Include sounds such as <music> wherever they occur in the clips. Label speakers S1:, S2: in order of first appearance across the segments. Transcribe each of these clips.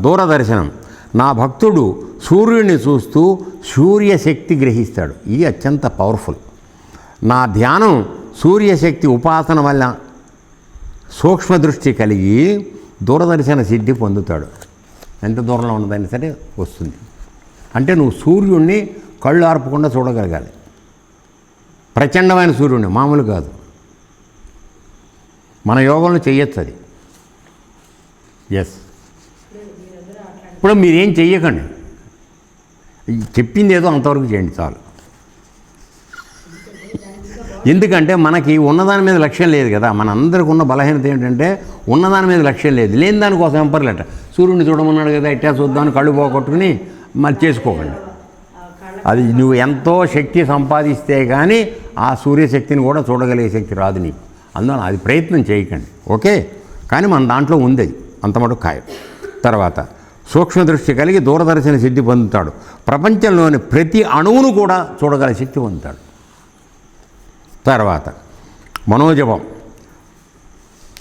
S1: దూరదర్శనం. నా భక్తుడు సూర్యుడిని చూస్తూ సూర్యశక్తి గ్రహిస్తాడు. ఇది అత్యంత పవర్ఫుల్. నా ధ్యానం సూర్యశక్తి ఉపాసన వల్ల సూక్ష్మ దృష్టి కలిగి దూరదర్శన సిద్ధి పొందుతాడు. ఎంత దూరంలో ఉన్నదైనా సరే వస్తుంది. అంటే నువ్వు సూర్యుడిని కళ్ళు ఆర్పకుండా చూడగలగాలి. ప్రచండమైన సూర్యుడిని మామూలు కాదు. మన యోగంలో చెయ్యొచ్చు అది. ఎస్ ఇప్పుడు మీరేం చెయ్యకండి. చెప్పింది ఏదో అంతవరకు చేయండి చాలు. ఎందుకంటే మనకి ఉన్నదాని మీద లక్ష్యం లేదు కదా. మన అందరికి ఉన్న బలహీనత ఏంటంటే ఉన్నదాని మీద లక్ష్యం లేదు. లేని దానికోసం ఎంపర్లేట సూర్యుడిని చూడమన్నాడు కదా ఇట్టా చూద్దామని కళ్ళు పోగొట్టుకుని మరి చేసుకోకండి. అది నువ్వు ఎంతో శక్తి సంపాదిస్తే కానీ ఆ సూర్యశక్తిని కూడా చూడగలిగే శక్తి రాదు నీకు. అందువల్ల అది ప్రయత్నం చేయకండి. ఓకే? కానీ మన దాంట్లో ఉంది అది. అంత మటుకు ఖాయం. తర్వాత సూక్ష్మ దృష్టి కలిగి దూరదర్శన సిద్ధి పొందుతాడు. ప్రపంచంలోని ప్రతి అణువును కూడా చూడగల శక్తి పొందుతాడు. తర్వాత మనోజపం.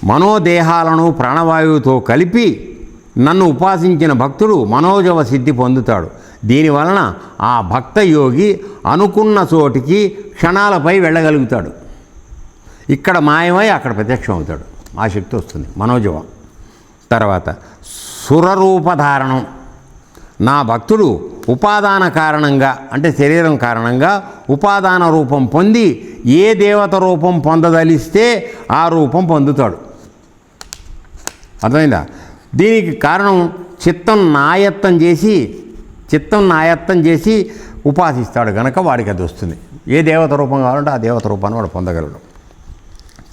S1: మనోదేహాలను ప్రాణవాయువుతో కలిపి నన్ను ఉపాసించిన భక్తుడు మనోజవ సిద్ధి పొందుతాడు. దీనివలన ఆ భక్త యోగి అనుకున్న చోటికి క్షణాలపై వెళ్ళగలుగుతాడు. ఇక్కడ మాయమై అక్కడ ప్రత్యక్షం అవుతాడు ఆ శక్తి వస్తుంది మనోజవం. తర్వాత సురరూపధారణం. నా భక్తుడు ఉపాదాన కారణంగా అంటే శరీరం కారణంగా ఉపాదాన రూపం పొంది ఏ దేవత రూపం పొందదలిస్తే ఆ రూపం పొందుతాడు. అర్థమైందా? దీనికి కారణం చిత్తం నాయత్తం చేసి చిత్తం నాయత్తం చేసి ఉపాసిస్తాడు. గనక వాడికి అది వస్తుంది. ఏ దేవత రూపం కావాలంటే ఆ దేవత రూపాన్ని వాడు పొందగలడు.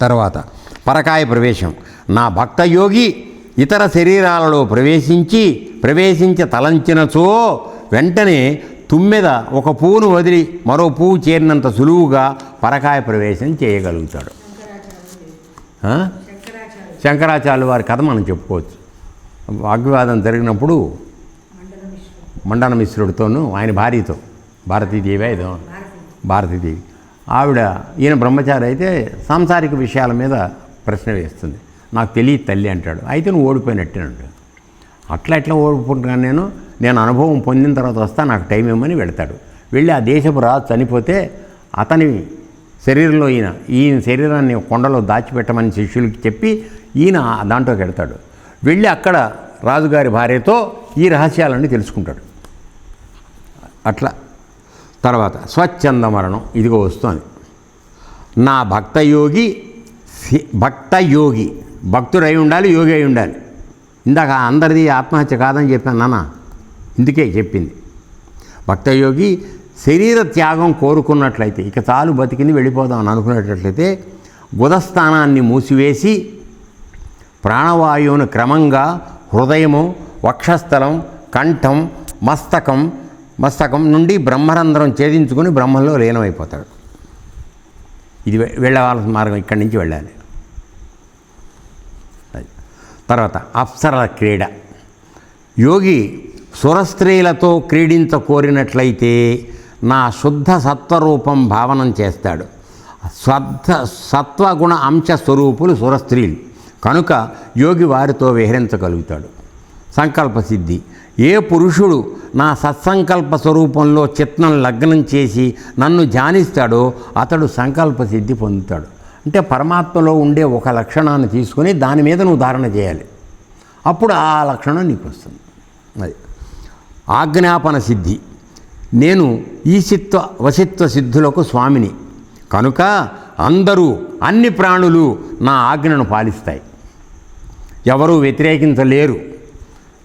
S1: తర్వాత పరకాయ ప్రవేశం. నా భక్త యోగి ఇతర శరీరాలలో ప్రవేశించి ప్రవేశించి తలంచినచో వెంటనే తుమ్మెద ఒక పువ్వును వదిలి మరో పువ్వు చేరినంత సులువుగా పరకాయ ప్రవేశం చేయగలుగుతాడు. శంకరాచార్యులు వారి కథ మనం చెప్పుకోవచ్చు. వాగ్వివాదం జరిగినప్పుడు మండన మిశ్రుడితోనూ ఆయన భార్యతో భారతీదేవి ఏదో భారతీదేవి. ఆవిడ ఈయన బ్రహ్మచారి అయితే సాంసారిక విషయాల మీద ప్రశ్న వేస్తుంది. నాకు తెలియదు తల్లి అంటాడు. అయితే నువ్వు ఓడిపోయినట్టేనంటాడు అట్లా ఎట్లా ఓడిపోతున్నాను నేను? నేను అనుభవం పొందిన తర్వాత వస్తా నాకు టైం ఇవ్వమని వెళ్తాడు. వెళ్ళి ఆ దేశపు రాజు చనిపోతే అతని శరీరంలో ఈయన ఈయన శరీరాన్ని కొండలో దాచిపెట్టమని శిష్యులకి చెప్పి ఈయన దాంట్లోకి వెళ్తాడు. వెళ్ళి అక్కడ రాజుగారి భార్యతో ఈ రహస్యాలన్నీ తెలుసుకుంటాడు. అట్లా. తర్వాత స్వచ్ఛంద మరణం ఇదిగో వస్తుంది. నా భక్త యోగి సి- భక్త యోగి భక్తుడై ఉండాలి యోగి అయి ఉండాలి. ఇందాక అందరిది ఆత్మహత్య కాదని చెప్పాను నాన్న. ఇందుకే చెప్పింది. భక్తయోగి శరీర త్యాగం కోరుకున్నట్లయితే ఇక చాలు బతికింది వెళ్ళిపోదాం అని అనుకునేటట్లయితే గుదస్థానాన్ని మూసివేసి ప్రాణవాయువును క్రమంగా హృదయము వక్షస్థలం కంఠం మస్తకం మస్తకం నుండి బ్రహ్మరంధ్రం ఛేదించుకుని బ్రహ్మంలో లీనమైపోతాడు. ఇది వెళ్ళవలసిన మార్గం ఇక్కడి నుంచి వెళ్ళాలి. తర్వాత అప్సరల క్రీడ. యోగి సురస్త్రీలతో క్రీడించ కోరినట్లయితే నా శుద్ధ సత్వరూపం భావనం చేస్తాడు. సత్వ సత్వగుణ అంశ స్వరూపులు సురస్త్రీలు. కనుక యోగి వారితో విహరించగలుగుతాడు. సంకల్ప సిద్ధి. ఏ పురుషుడు నా సత్సంకల్ప స్వరూపంలో చిత్నం లగ్నం చేసి నన్ను ధ్యానిస్తాడో అతడు సంకల్ప సిద్ధి పొందుతాడు. అంటే పరమాత్మలో ఉండే ఒక లక్షణాన్ని తీసుకొని దాని మీద నువ్వు ధారణ చేయాలి. అప్పుడు ఆ లక్షణం నీకు వస్తుంది. అది. ఆజ్ఞాపన సిద్ధి. నేను ఈశిత్వ వశిత్వ సిద్ధులకు స్వామిని. కనుక అందరూ అన్ని ప్రాణులు నా ఆజ్ఞను పాలిస్తాయి. ఎవరూ వ్యతిరేకించలేరు.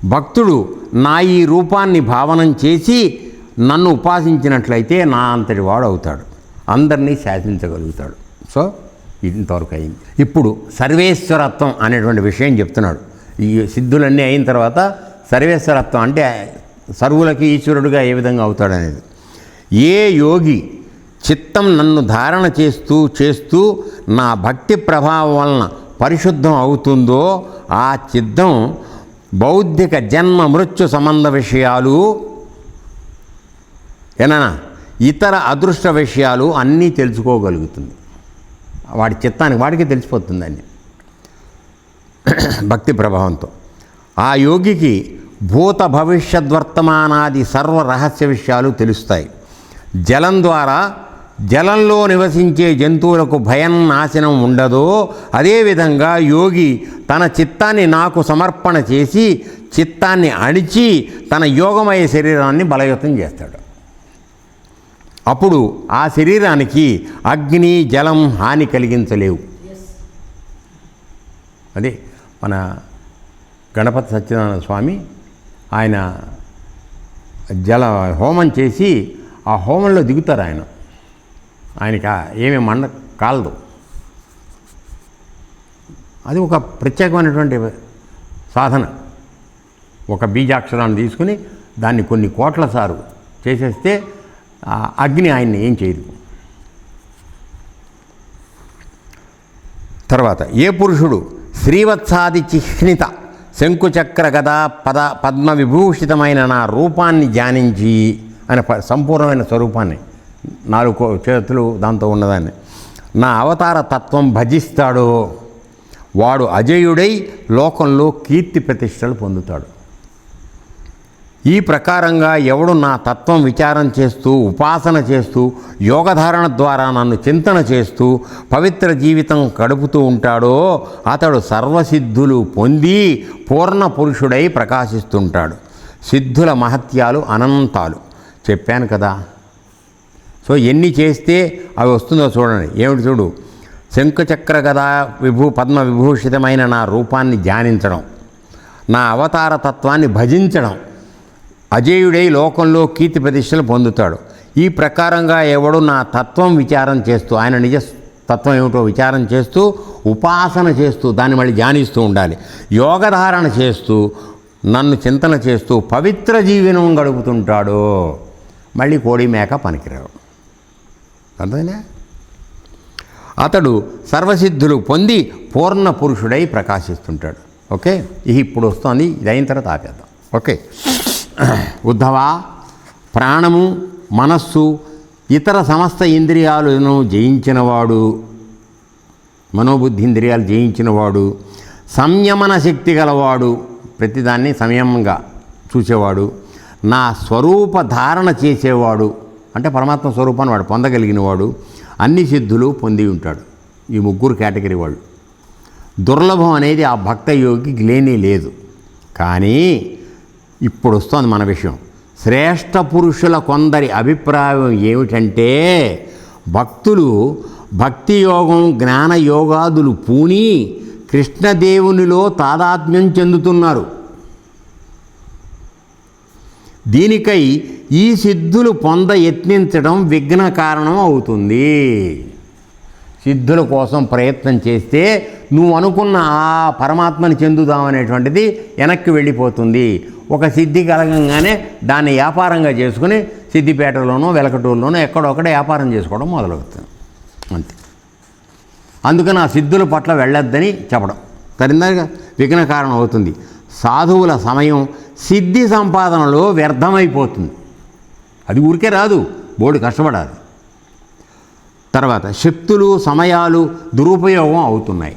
S1: భక్తుడు నా ఈ రూపాన్ని భావనం చేసి నన్ను ఉపాసించినట్లయితే నా అంతటి వాడు అవుతాడు అందరినీ శాసించగలుగుతాడు. సో ఇంతవరకు అయింది. ఇప్పుడు సర్వేశ్వరత్వం అనేటువంటి విషయం చెప్తున్నాడు. ఈ సిద్ధులన్నీ అయిన తర్వాత సర్వేశ్వరత్వం అంటే సర్వులకి ఈశ్వరుడుగా ఏ విధంగా అవుతాడనేది ఏ యోగి చిత్తం నన్ను ధారణ చేస్తూ చేస్తూ నా భక్తి ప్రభావం వలన పరిశుద్ధం అవుతుందో ఆ చిత్తం బౌద్ధిక జన్మ మృత్యు సంబంధ విషయాలు ఏనా? ఇతర అదృష్ట విషయాలు అన్నీ తెలుసుకోగలుగుతుంది. వాడి చిత్తానికి వాడికి తెలిసిపోతుంది <clears throat> భక్తి ప్రభావంతో. ఆ యోగికి భూత భవిష్యద్వర్తమానాది సర్వ రహస్య విషయాలు తెలుస్తాయి. జలం ద్వారా జలంలో నివసించే జంతువులకు భయం నాశనం ఉండదో అదేవిధంగా యోగి తన చిత్తాన్ని నాకు సమర్పణ చేసి చిత్తాన్ని అణిచి తన యోగమయ శరీరాన్ని బలయుతం చేస్తాడు. అప్పుడు ఆ శరీరానికి అగ్ని జలం హాని కలిగించలేవు. అదే మన గణపతి సత్యనారాయణ స్వామి ఆయన జల హోమం చేసి ఆ హోమంలో దిగుతారు ఆయన. ఆయనకి ఏమీ మండ కాలదు. అది ఒక ప్రత్యేకమైనటువంటి సాధన. ఒక బీజాక్షరాన్ని తీసుకుని దాన్ని కొన్ని కోట్ల సారు చేసేస్తే అగ్ని ఆయన్ని ఏం చేయదు. తర్వాత ఏ పురుషుడు శ్రీవత్సాది చిహ్నిత శంకుచక్ర గద పద పద్మ విభూషితమైన నా రూపాన్ని ధ్యానించి ఆయన సంపూర్ణమైన స్వరూపాన్ని నాలుగు చేతులు దాంతో ఉన్నదాన్ని నా అవతార తత్వం భజిస్తాడో వాడు అజయుడై లోకంలో కీర్తి ప్రతిష్టలు పొందుతాడు. ఈ ప్రకారంగా ఎవడు నా తత్వం విచారం చేస్తూ ఉపాసన చేస్తూ యోగధారణ ద్వారా నన్ను చింతన చేస్తూ పవిత్ర జీవితం గడుపుతూ ఉంటాడో అతడు సర్వసిద్ధులు పొంది పూర్ణ పురుషుడై ప్రకాశిస్తుంటాడు. సిద్ధుల మహత్యాలు అనంతాలు. చెప్పాను కదా. సో ఎన్ని చేస్తే అవి వస్తుందో చూడండి. ఏమిటి చూడు? శంఖచక్ర గదా విభూ పద్మ విభూషితమైన నా రూపాన్ని ధ్యానించడం. నా అవతార తత్వాన్ని భజించడం. అజేయుడై లోకంలో కీర్తి ప్రతిష్టలు పొందుతాడు. ఈ ప్రకారంగా ఎవడు నా తత్వం విచారం చేస్తూ ఆయన నిజ తత్వం ఏమిటో విచారం చేస్తూ ఉపాసన చేస్తూ దాన్ని మళ్ళీ ధ్యానిస్తూ ఉండాలి. యోగధారణ చేస్తూ నన్ను చింతన చేస్తూ పవిత్ర జీవనం గడుపుతుంటాడు. మళ్ళీ కోడి మేక పనికిరావు. అర్థమైనా అతడు సర్వసిద్ధులు పొంది పూర్ణ పురుషుడై ప్రకాశిస్తుంటాడు. ఓకే? ఇది ఇప్పుడు వస్తుంది. ఇది అయిన తర్వాత ఆపేద్దాం. ఓకే? ఉద్ధవ? ప్రాణము మనస్సు ఇతర సమస్త ఇంద్రియాలను జయించినవాడు. మనోబుద్ధి ఇంద్రియాలు జయించినవాడు. సంయమన శక్తి గలవాడు. ప్రతిదాన్ని సంయమంగా చూసేవాడు. నా స్వరూప ధారణ చేసేవాడు. అంటే పరమాత్మ స్వరూపాన్ని వాడు పొందగలిగినవాడు. అన్ని సిద్ధులు పొంది ఉంటాడు. ఈ ముగ్గురు కేటగిరీ వాళ్ళు. దుర్లభం అనేది ఆ భక్త యోగికి లేనే లేదు. కానీ ఇప్పుడు వస్తుంది మన విషయం. శ్రేష్ఠ పురుషుల కొందరి అభిప్రాయం ఏమిటంటే భక్తులు భక్తి యోగం జ్ఞాన యోగాదులు పూని కృష్ణదేవునిలో తాదాత్మ్యం చెందుతున్నారు. దీనికై ఈ సిద్ధులు పొంద యత్నించడం విఘ్న కారణం అవుతుంది. సిద్ధుల కోసం ప్రయత్నం చేస్తే నువ్వు అనుకున్న ఆ పరమాత్మని చెందుదామనేటువంటిది వెనక్కి వెళ్ళిపోతుంది. ఒక సిద్ధి కలగంగానే దాన్ని వ్యాపారంగా చేసుకుని సిద్దిపేటలోనో వెలకటూరులోనో ఎక్కడొక్కడ వ్యాపారం చేసుకోవడం మొదలవుతుంది. అంతే. అందుకని ఆ సిద్ధుల పట్ల వెళ్ళొద్దని చెప్పడం. సరిందాగా? విఘ్న కారణం అవుతుంది. సాధువుల సమయం సిద్ధి సంపాదనలో వ్యర్థమైపోతుంది. అది ఊరికే రాదు. బోర్డు కష్టపడాలి. తర్వాత శక్తులు సమయాలు దురుపయోగం అవుతున్నాయి.